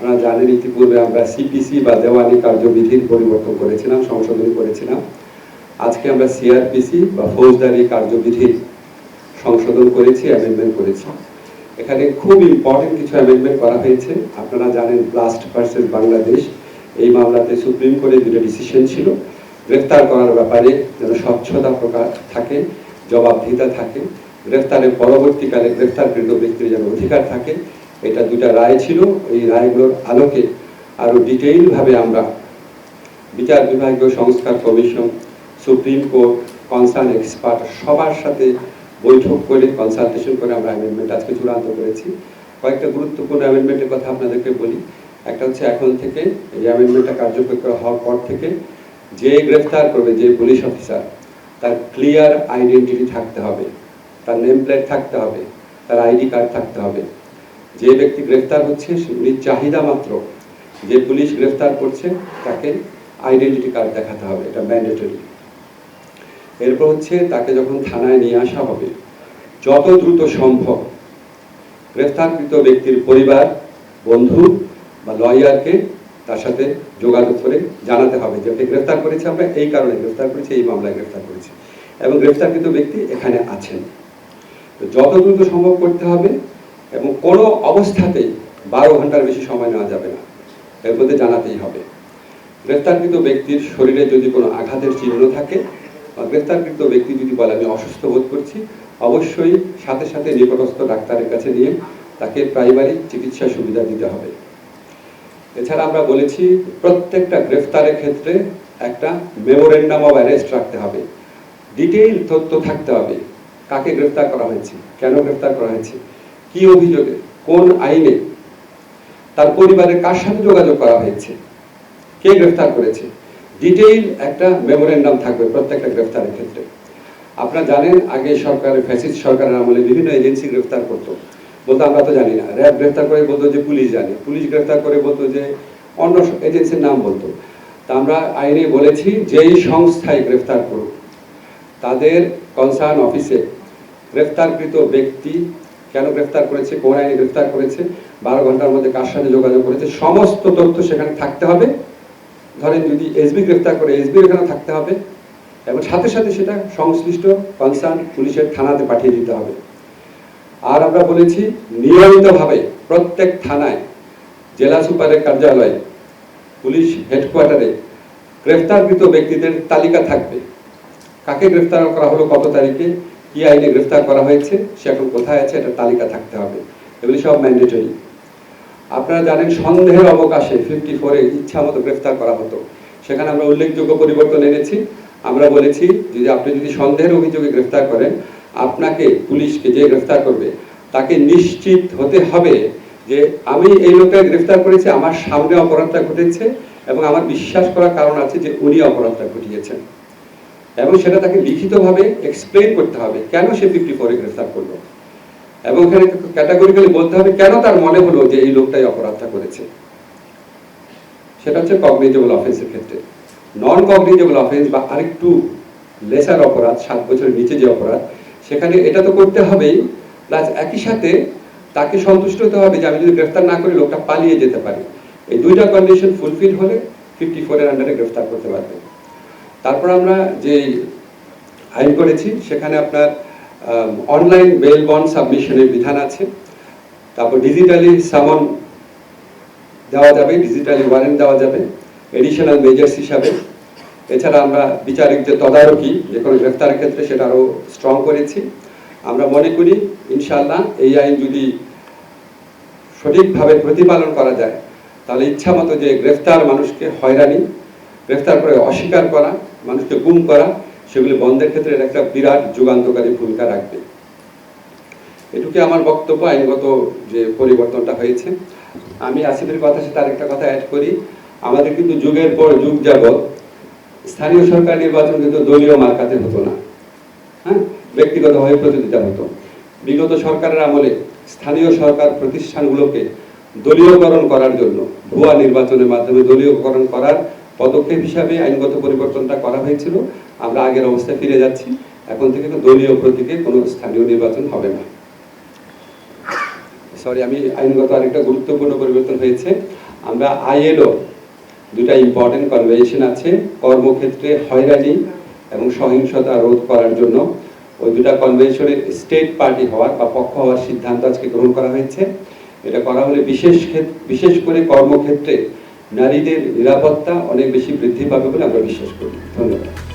আপনারা জানেন, ইতিপূর্বে আমরা সিপিসি বা দেওয়ানি কার্যবিধির পরিবর্তন করেছিলাম, সংশোধনী করেছিলাম। আজকে আমরা সিআরপিসি বা ফৌজদারি কার্যবিধির সংশোধন করেছি অ্যামেন্ডমেন্ট করেছি। এখানে খুব ইম্পর্টেন্ট কিছু অ্যামেন্ডমেন্ট করা হয়েছে। আপনারা জানেন ব্লাস্ট ভার্সেস বাংলাদেশ এই মামলাতে সুপ্রিম কোর্টের দুটো ডিসিশন ছিল। গ্রেফতার করার ব্যাপারে যেন স্বচ্ছতা প্রকাশ থাকে, জবাবদিহিতা থাকে, গ্রেফতারের পরবর্তীকালে গ্রেফতারকৃত ব্যক্তির যেন অধিকার থাকে এটা দুটা রায় ছিল, এই রায়গুলোর আলোকে আরও ডিটেইলভাবে আমরা বিচার বিভাগীয় সংস্কার commission, supreme court, concern expert সবার সাথে বৈঠক করে, কনসালটেশন করে আমরা অ্যামেন্ডমেন্ট আজকে চূড়ান্ত করেছি। কয়েকটা গুরুত্বপূর্ণ অ্যামেন্ডমেন্টের কথা আপনাদেরকে বলি। একটা হচ্ছে এখন থেকে এই অ্যামেন্ডমেন্টটা কার্যকর করা হওয়ার পর থেকে যে গ্রেফতার করবে যে পুলিশ অফিসার তার ক্লিয়ার আইডেন্টিটি থাকতে হবে, তার নেম প্লেট থাকতে হবে, তার আইডি কার্ড থাকতে হবে। যে ব্যক্তি গ্রেফতার হচ্ছে উনি চাহিদা মাত্র। যে পুলিশ গ্রেফতার করছে, তাকে আইডেন্টিটি কার্ড দেখাতে হবে, এটা ম্যান্ডেটরি এরপর হচ্ছে, তাকে যখন থানায় নিয়ে আসা হবে, যত দ্রুত সম্ভব গ্রেফতারকৃত ব্যক্তির পরিবার, বন্ধু বা লয়ারকে তার সাথে যোগাযোগ করে জানাতে হবে যে গ্রেফতার করেছে আমরা, এই কারণে গ্রেফতার করেছি, এই মামলায় গ্রেফতার করেছি। এবং গ্রেফতারকৃত ব্যক্তি এখানে আছেন। তো যত দ্রুত সম্ভব করতে হবে এবং কোনো অবস্থাতেই বারো ঘণ্টার বেশি সময় নেওয়া যাবে না। এর মধ্যে জানাতেই হবে। গ্রেফতারকৃত ব্যক্তির শরীরে যদি কোনো আঘাতের চিহ্ন থাকে বা গ্রেফতারকৃত ব্যক্তি যদি বলে, আমি অসুস্থ বোধ করছি, অবশ্যই সাথে সাথে নিকটস্থ ডাক্তারের কাছে নিয়ে তাকে প্রাইমারি চিকিৎসা সুবিধা দিতে হবে। এছাড়া আমরা বলেছি, প্রত্যেকটা গ্রেফতারের ক্ষেত্রে একটা মেমোরেন্ডাম অফ অ্যারেস্ট রাখতে হবে। ডিটেইল তথ্য থাকতে হবে। কাকে গ্রেফতার করা হয়েছে? কেন গ্রেফতার করা হয়েছে? কি অভিযোগে? কোন আইনে? তার পরিবারের কার সাথে যোগাযোগ করা হয়েছে? কে গ্রেফতার করেছে? ডিটেইল একটা মেমোরেন্ডাম থাকবে প্রত্যেকটা গ্রেফতারের ক্ষেত্রে। আপনারা জানেন, আগে সরকারের ফ্যাসিস্ট সরকারের আমলে বিভিন্ন এজেন্সি গ্রেফতার করতো। বলতো, আমরা তো জানি না। র্যাব গ্রেফতার করে বলতো যে পুলিশ জানে। পুলিশ গ্রেফতার করে বলতো যে অন্য এজেন্সির নাম বলতো। তা আমরা আইনে বলেছি, যেই সংস্থায় গ্রেফতার করুক, তাদের কনসার্ন অফিসে গ্রেফতারকৃত ব্যক্তি কেন গ্রেফতার করেছে, কোন আইনে গ্রেফতার করেছে, বারো ঘণ্টার মধ্যে কার সাথে যোগাযোগ করেছে, সমস্ত তথ্য সেখানে থাকতে হবে। ধরেন যদি এসবি গ্রেফতার করে এসবি এখানে থাকতে হবে এবং সাথে সাথে সেটা সংশ্লিষ্ট কনসার্ন পুলিশের থানাতে পাঠিয়ে দিতে হবে। আর আমরা বলেছি, নিয়মিতভাবে প্রত্যেক থানায়, জেলা সুপারের কার্যালয়ে, পুলিশ হেডকোয়ার্টারে গ্রেফতারকৃত ব্যক্তিদের তালিকা থাকবে। কাকে গ্রেফতার করা হলো, কত তারিখে কি আইনে গ্রেফতার করা হয়েছে, সে এখন কোথায় আছে এটা তালিকা থাকতে হবে। এগুলি সব ম্যান্ডেটরি আপনারা জানেন সন্দেহের অবকাশে ফিফটি ফোরে ইচ্ছা মতো গ্রেফতার করা হতো। সেখানে আমরা উল্লেখযোগ্য পরিবর্তন এনেছি। আমরা বলেছি যে আপনি যদি সন্দেহের অভিযোগে গ্রেফতার করেন, আপনাকে, পুলিশকে যে গ্রেফতার করবে, তাকে নিশ্চিত হতে হবে যে আমি এই লোককে গ্রেফতার করেছি, আমার সামনে অপরাধটা ঘটেছে এবং আমার বিশ্বাস করার কারণ আছে যে উনি অপরাধটা ঘটিয়েছেন। এবং সেটা তাকে লিখিতভাবে এক্সপ্লেন করতে হবে কেন সে ফিফটি ফোরে গ্রেফতার করল। এবং এখানে ক্যাটাগরিক্যালি বলতে হবে কেন তার মনে হলো যে এই লোকটাই অপরাধটা করেছে। সেটা হচ্ছে কগনিজেবল অফেন্সের ক্ষেত্রে। নন কগনিজেবল অফেন্স বা আরেকটু লেসার অপরাধ, সাত বছরের নিচে যে অপরাধ, সেখানে এটা তো করতে হবেই। প্লাস একই সাথে তাকে সন্তুষ্ট হতে হবে যে আমি যদি গ্রেফতার না করি, লোকটা পালিয়ে যেতে পারি। এই দুইটা কন্ডিশন ফুলফিল হলে ফিফটি ফোরের আন্ডারে গ্রেফতার করতে পারবে। তারপর আমরা যে আইন করেছি, সেখানে আপনার অনলাইন বেল বন্ড সাবমিশনের বিধান আছে। তারপর ডিজিটালি সামন দেওয়া যাবে ডিজিটালি ওয়ারেন্ট দেওয়া যাবে এডিশনাল মেজার্স হিসাবে। এছাড়া আমরা বিচারিক যে তদারকি, যে কোনো গ্রেফতারের ক্ষেত্রে সেটা আরও স্ট্রং করেছি। আমরা মনে করি ইনশাল্লাহ এই আইন যদি সঠিকভাবে প্রতিপালন করা যায়, তাহলে ইচ্ছা মতো যে গ্রেফতার মানুষকে হয়রানি, গ্রেফতার করে অস্বীকার করা মানুষকে গুম করা, সেগুলি বন্ধের ক্ষেত্রে একটা বিরাট যুগান্তকারী ভূমিকা রাখবে। এটুকু আমার বক্তব্য, আইনগত যে পরিবর্তনটা হয়েছে। আমি আসিফের কথা সাথে আরেকটা কথা অ্যাড করি। আমাদের কিন্তু যুগের পর যুগ যাবৎ স্থানীয় সরকার নির্বাচন কিন্তু দলীয় মার্কাতে হতো না। হ্যাঁ? ব্যক্তিগতভাবে প্রতিযোগিতা হতো। বিগত সরকারের আমলে স্থানীয় সরকার প্রতিষ্ঠানগুলোকে দলীয়করণ করার জন্য ভুয়া নির্বাচনের মাধ্যমে দলীয়করণ করার পদক্ষেপ হিসাবে আইনগত পরিবর্তনটা করা হয়েছিল। আমরা আগের অবস্থায় ফিরে যাচ্ছি। এখন থেকে দলীয় প্রতীকে কোনো স্থানীয় নির্বাচন হবে না। সরি আমি আইনগত আরেকটা গুরুত্বপূর্ণ পরিবর্তন হয়েছে। আমরা আইএলও দুটা ইম্পর্টেন্ট কনভেনশন আছে, কর্মক্ষেত্রে হয়রানি এবং সহিংসতা রোধ করার জন্য। ওই দুটা কনভেনশনের স্টেট পার্টি হওয়ার বা পক্ষ হওয়ার সিদ্ধান্ত আজকে গ্রহণ করা হয়েছে। এটা করা হলে বিশেষ বিশেষ করে কর্মক্ষেত্রে নারীদের নিরাপত্তা অনেক বেশি বৃদ্ধি পাবে বলে আমরা বিশ্বাস করি ধন্যবাদ